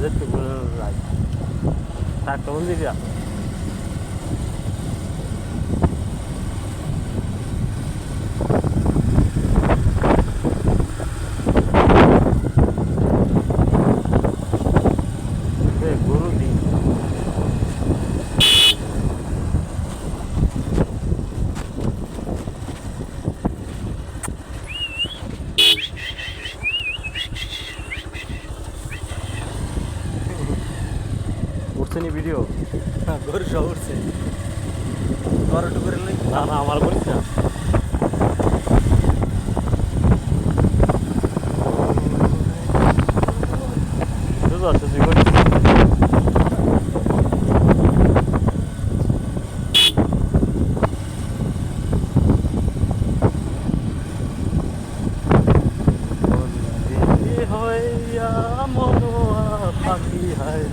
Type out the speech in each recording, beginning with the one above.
Zıttı gurur Takımın bir yaptı. উঠছে নি video গরু সব উঠছে। বড় টুকুরে লই না। না আমার বলিস না। তুই করছিস বন্দি মনোয়া পাখি হায়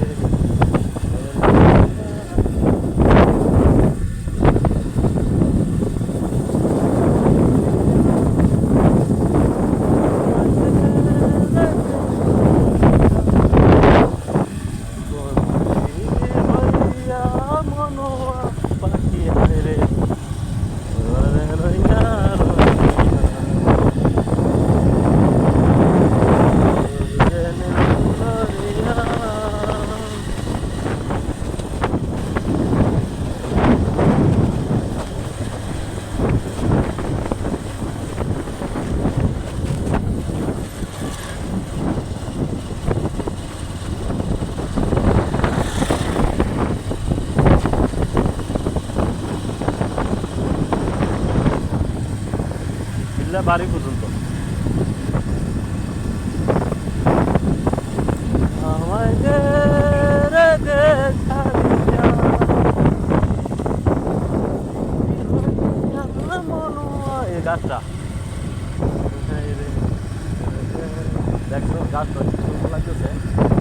বিল্লা বাড়ি পর্যন্ত গাছটা দেখছ গাছটা লাগতেছে